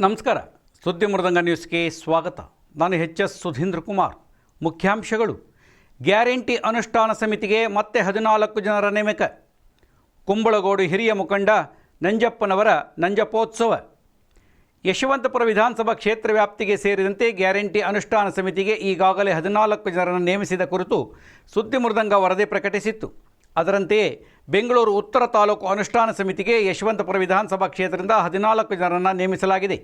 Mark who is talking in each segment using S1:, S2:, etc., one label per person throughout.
S1: ನಮಸ್ಕಾರ. ಸುದ್ದಿ ಮೃದಂಗ ನ್ಯೂಸ್ಗೆ ಸ್ವಾಗತ. ನಾನು ಎಚ್ ಎಸ್ ಸುಧೀಂದ್ರ ಕುಮಾರ್. ಮುಖ್ಯಾಂಶಗಳು. ಗ್ಯಾರಂಟಿ ಅನುಷ್ಠಾನ ಸಮಿತಿಗೆ ಮತ್ತೆ ಹದಿನಾಲ್ಕು ಜನರ ನೇಮಕ. ಕುಂಬಳಗೋಡು ಹಿರಿಯ ಮುಖಂಡ ನಂಜಪ್ಪನವರ ನಂಜಪೋತ್ಸವ. ಯಶವಂತಪುರ ವಿಧಾನಸಭಾ ಕ್ಷೇತ್ರ ವ್ಯಾಪ್ತಿಗೆ ಸೇರಿದಂತೆ ಗ್ಯಾರಂಟಿ ಅನುಷ್ಠಾನ ಸಮಿತಿಗೆ ಈಗಾಗಲೇ ಹದಿನಾಲ್ಕು ಜನರನ್ನು ನೇಮಿಸಿದ ಕುರಿತು ಸುದ್ದಿ ಮೃದಂಗ ವರದಿ ಪ್ರಕಟಿಸಿತ್ತು. ಅದರಂತೆಯೇ ಬೆಂಗಳೂರು ಉತ್ತರ ತಾಲೂಕು ಅನುಷ್ಠಾನ ಸಮಿತಿಗೆ ಯಶವಂತಪುರ ವಿಧಾನಸಭಾ ಕ್ಷೇತ್ರದಿಂದ ಹದಿನಾಲ್ಕು ಜನರನ್ನು ನೇಮಿಸಲಾಗಿದೆ.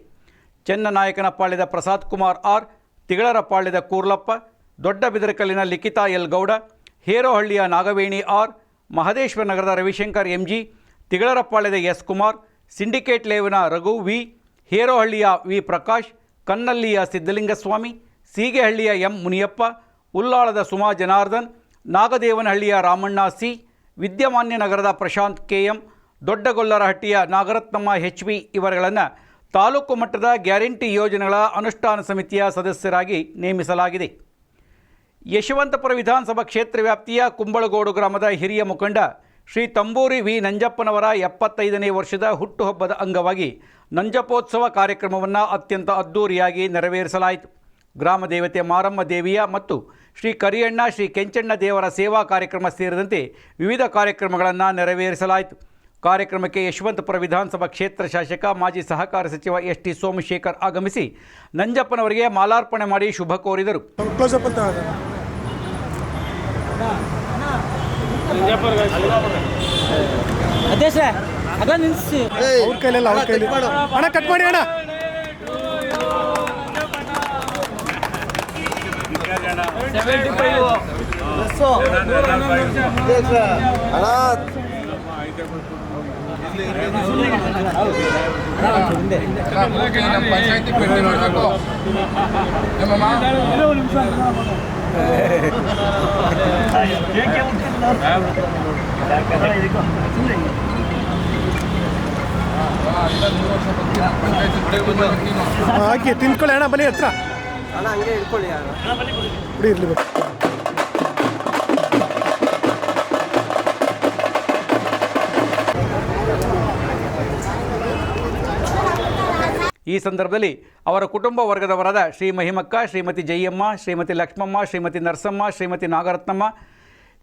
S1: ಚೆನ್ನನಾಯಕನಪಾಳ್ಯದ ಪ್ರಸಾದ್ ಕುಮಾರ್ ಆರ್ ತಿಗಳರಪಾಳ್ಯದ ಕೂರ್ಲಪ್ಪ ದೊಡ್ಡ ಬಿದರಕಲ್ಲಿನ ಲಿಖಿತಾ ಎಲ್ ಗೌಡ, ಹೇರೋಹಳ್ಳಿಯ ನಾಗವೇಣಿ ಆರ್, ಮಹದೇಶ್ವರ ನಗರದ ರವಿಶಂಕರ್ ಎಂಜಿ ತಿಗಳರಪಾಳ್ಯದ ಎಸ್ ಕುಮಾರ್, ಸಿಂಡಿಕೇಟ್ ಲೇವಿನ ರಘು ವಿ, ಹೇರೋಹಳ್ಳಿಯ ವಿ ಪ್ರಕಾಶ್ ಕನ್ನಲ್ಲಿಯ ಸಿದ್ದಲಿಂಗಸ್ವಾಮಿ ಸೀಗೆಹಳ್ಳಿಯ ಎಂ ಮುನಿಯಪ್ಪ, ಉಲ್ಲಾಳದ ಸುಮಾ ಜನಾರ್ದನ್ ನಾಗದೇವನಹಳ್ಳಿಯ ರಾಮಣ್ಣ ಸಿ, ವಿದ್ಯಮಾನ್ಯ ನಗರದ ಪ್ರಶಾಂತ್ ಕೆ ಎಂ ದೊಡ್ಡಗೊಲ್ಲರಹಟ್ಟಿಯ ನಾಗರತ್ನಮ್ಮ ಎಚ್ ವಿ ಇವರುಗಳನ್ನು ತಾಲೂಕು ಮಟ್ಟದ ಗ್ಯಾರಂಟಿ ಯೋಜನೆಗಳ ಅನುಷ್ಠಾನ ಸಮಿತಿಯ ಸದಸ್ಯರಾಗಿ ನೇಮಿಸಲಾಗಿದೆ. ಯಶವಂತಪುರ ವಿಧಾನಸಭಾ ಕ್ಷೇತ್ರ ವ್ಯಾಪ್ತಿಯ ಕುಂಬಳಗೋಡು ಗ್ರಾಮದ ಹಿರಿಯ ಮುಖಂಡ ಶ್ರೀ ತಂಬೂರಿ ವಿ. ನಂಜಪ್ಪನವರ ಎಪ್ಪತ್ತೈದನೇ ವರ್ಷದ ಹುಟ್ಟುಹಬ್ಬದ ಅಂಗವಾಗಿ ನಂಜಪೋತ್ಸವ ಕಾರ್ಯಕ್ರಮವನ್ನು ಅತ್ಯಂತ ಅದ್ಧೂರಿಯಾಗಿ ನೆರವೇರಿಸಲಾಯಿತು. ಗ್ರಾಮ ದೇವತೆ ಮಾರಮ್ಮ ದೇವಿಯ ಮತ್ತು ಶ್ರೀ ಕರಿಯಣ್ಣ ಶ್ರೀ ಕೆಂಚಣ್ಣ ದೇವರ ಸೇವಾ ಕಾರ್ಯಕ್ರಮ ಸೇರಿದಂತೆ ವಿವಿಧ ಕಾರ್ಯಕ್ರಮಗಳನ್ನು ನೆರವೇರಿಸಲಾಯಿತು. ಕಾರ್ಯಕ್ರಮಕ್ಕೆ ಯಶವಂತಪುರ ವಿಧಾನಸಭಾ ಕ್ಷೇತ್ರ ಶಾಸಕ ಮಾಜಿ ಸಹಕಾರ ಸಚಿವ ಎಸ್ ಟಿ ಸೋಮಶೇಖರ್ ಆಗಮಿಸಿ ನಂಜಪ್ಪನವರಿಗೆ ಮಾಲಾರ್ಪಣೆ ಮಾಡಿ ಶುಭ ಕೋರಿದರು.
S2: ಕ್ಲೋಸ್
S3: ನಮ್ಮ ಪಂಚಾಯತಿ ಬನ್ನಿ ಮಾಡಬೇಕು ನಮ್ಮಮ್ಮ ಪಂಚಾಯತಿ ಭೇಟಿ ಮಾಡ್ಬೇಕು
S2: ಅಣ್ಣ ಬಿಡಿ ಇರ್ಲಿ
S1: ಈ ಸಂದರ್ಭದಲ್ಲಿ ಅವರ ಕುಟುಂಬ ವರ್ಗದವರಾದ ಶ್ರೀ ಮಹಿಮಕ್ಕ ಶ್ರೀಮತಿ ಜಯಮ್ಮ ಶ್ರೀಮತಿ ಲಕ್ಷ್ಮಮ್ಮ ಶ್ರೀಮತಿ ನರಸಮ್ಮ ಶ್ರೀಮತಿ ನಾಗರತ್ನಮ್ಮ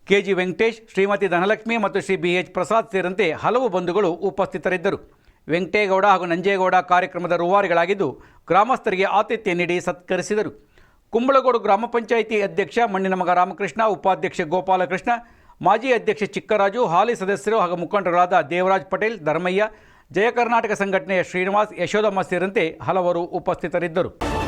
S1: ಕೆ ಜಿ ವೆಂಕಟೇಶ್ ಶ್ರೀಮತಿ ಧನಲಕ್ಷ್ಮಿ ಮತ್ತು ಶ್ರೀ ಬಿ ಎಚ್ ಪ್ರಸಾದ್ ಸೇರಿದಂತೆ ಹಲವು ಬಂಧುಗಳು ಉಪಸ್ಥಿತರಿದ್ದರು. ವೆಂಕಟೇಗೌಡ ಹಾಗೂ ನಂಜೇಗೌಡ ಕಾರ್ಯಕ್ರಮದ ರೂವಾರಿಗಳಾಗಿದ್ದು ಗ್ರಾಮಸ್ಥರಿಗೆ ಆತಿಥ್ಯ ನೀಡಿ ಸತ್ಕರಿಸಿದರು. ಕುಂಬಳಗೋಡು ಗ್ರಾಮ ಪಂಚಾಯಿತಿ ಅಧ್ಯಕ್ಷ ಮಣ್ಣಿನ ಮಗ ರಾಮಕೃಷ್ಣ, ಉಪಾಧ್ಯಕ್ಷ ಗೋಪಾಲಕೃಷ್ಣ, ಮಾಜಿ ಅಧ್ಯಕ್ಷ ಚಿಕ್ಕರಾಜು, ಹಾಲಿ ಸದಸ್ಯರು ಹಾಗೂ ಮುಖಂಡರಾದ ದೇವರಾಜ್ ಪಟೇಲ್, ಧರ್ಮಯ್ಯ, ಜಯ ಕರ್ನಾಟಕ ಸಂಘಟನೆಯ ಶ್ರೀನಿವಾಸ್, ಯಶೋಧಮ್ಮ ಸೇರಿದಂತೆ ಹಲವರು ಉಪಸ್ಥಿತರಿದ್ದರು.